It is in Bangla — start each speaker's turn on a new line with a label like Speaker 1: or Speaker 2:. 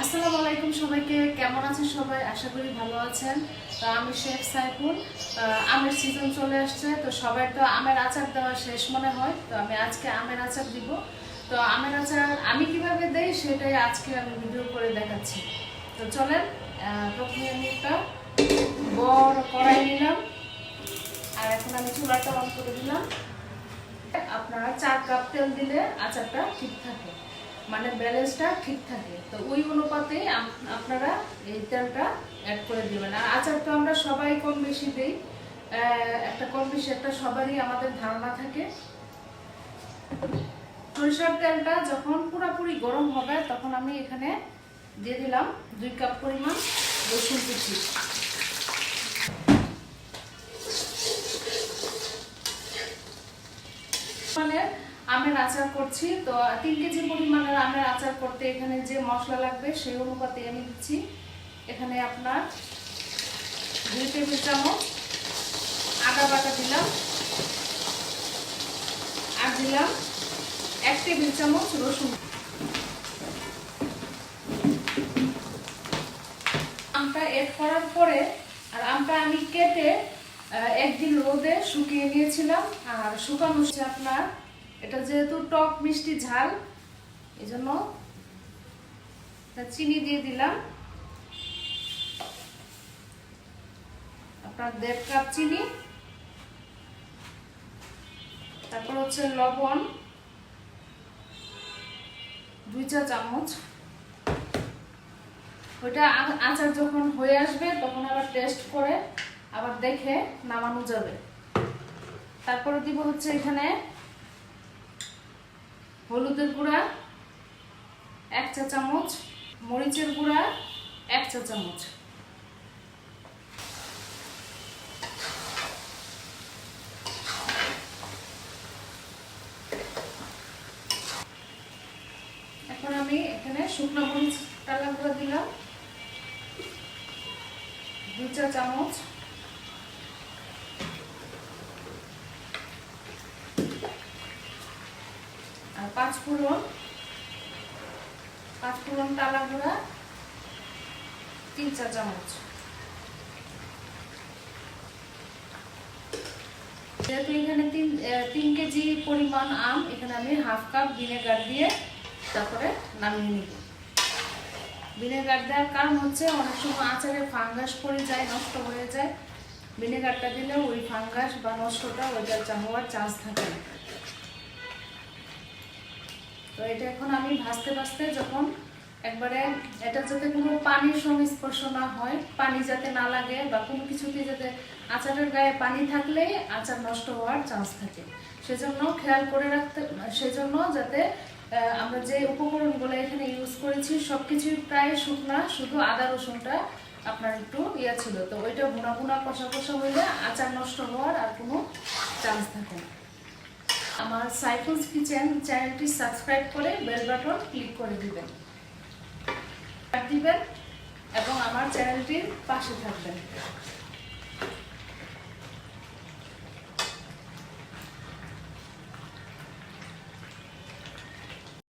Speaker 1: আসসালামু আলাইকুম সবাইকে। কেমন আছেন সবাই? আশা করি ভালো আছেন। তো আমি শেখ সাইফুল। আমের সিজন চলে আসছে। তো সবাই তো আমের আচার দেওয়া শেষ মনে হয়। তো আমি আজকে আমের আচার দিব। তো আমের আচার আমি কীভাবে দেই সেটাই আজকে আমি ভিডিও করে দেখাচ্ছি। তো চলেন প্রথমে আমি একটা বড় কড়াই নিলাম। আর এখন আমি চুলাটা অন করে দিলাম। আপনারা চার কাপ তেল দিলে আচারটা ঠিক থাকে। মানে ব্যালেন্সটা ঠিক থাকে। তো ওই অনুপাতে আপনারা এই তেলটা অ্যাড করে দিবেন। আর আচার তো আমরা সবাই কম বেশি দিই একটা কম বেশি একটা সবারই আমাদের ধারণা থাকে। সরিষার তেলটা যখন পুরোপুরি গরম হবে, তখন আমি এখানে দিয়ে দিলাম দুই কাপ পরিমাণ রসুন কুচি মানে আমের আচার করছি। তো তিন কেজি পরিমাণের আমের আচার করতে এখানে যে মশলা লাগবে, সেই অনুপাতে আমি দিচ্ছি এখানে আপনার দুই টেবিল চামচ আদা বাটা দিলাম, আর দিলাম এক টেবিল চামচ রসুন। আমটা এড করার পরে, আর আমটা আমি কেটে একদিন রোদে শুকিয়ে নিয়েছিলাম, আর শুকানো আপনার এটা যেহেতু টক মিষ্টি ঝাল এই জন্য চিনি দিয়ে দিলাম। আপনার দেড় কাপ চিনি, তারপর হচ্ছে লবণ, দুই চা চামচ। ওইটা আচার যখন হয়ে আসবে, তখন আবার টেস্ট করে আবার দেখে নামানো যাবে। তারপরে দিব হচ্ছে এখানে হলুদের গুঁড়া, এক চা চামচ, মরিচের গুঁড়া, এক চা চামচ। এখন আমি এখানে শুকনো মরিচ টালা গুঁড়া দিলাম। দু চা চামচ আর পাঁচ ফোড়ন পাঁচ ফোড়ন টালা গুঁড়া তিন চা চামচ। যেহেতু এখানে তিন তিন কেজি পরিমাণ আম, এখানে আমি হাফ কাপ ভিনেগার দিয়ে তারপরে নামিয়ে নিব। ভিনেগার দেওয়ার কারণ হচ্ছে অনেক সময় আচারে ফাঙ্গাস পড়ে যায়, নষ্ট হয়ে যায়। ভিনেগারটা দিলে ওই ফাঙ্গাস বা নষ্টটা ওইটা চা হওয়ার চান্স থাকে না। তো এটা এখন আমি ভাজতে ভাজতে যখন একবারে এটা যাতে কোনো পানির সংস্পর্শ না হয়, পানি যাতে না লাগে বা কোনো কিছুতে যাতে আচারের গায়ে পানি থাকলে আচার নষ্ট হওয়ার চান্স থাকে। সেজন্য খেয়াল করে রাখতে, সেজন্য যাতে আমরা যে উপকরণগুলো এখানে ইউজ করেছি সব কিছুই প্রায় শুকনা, শুধু আদা রসুনটা আপনার একটু ইয়ে ছিল। তো ওইটা ভুনা ভুনা কষা কষা হইলে আচার নষ্ট হওয়ার আর কোনো চান্স থাকে না। আমার সাইফুলস কিচেন চ্যানেলটি সাবস্ক্রাইব করে বেল বাটন ক্লিক করে দিবেন। দিবেন এবং আমার চ্যানেলটির পাশে থাকবেন।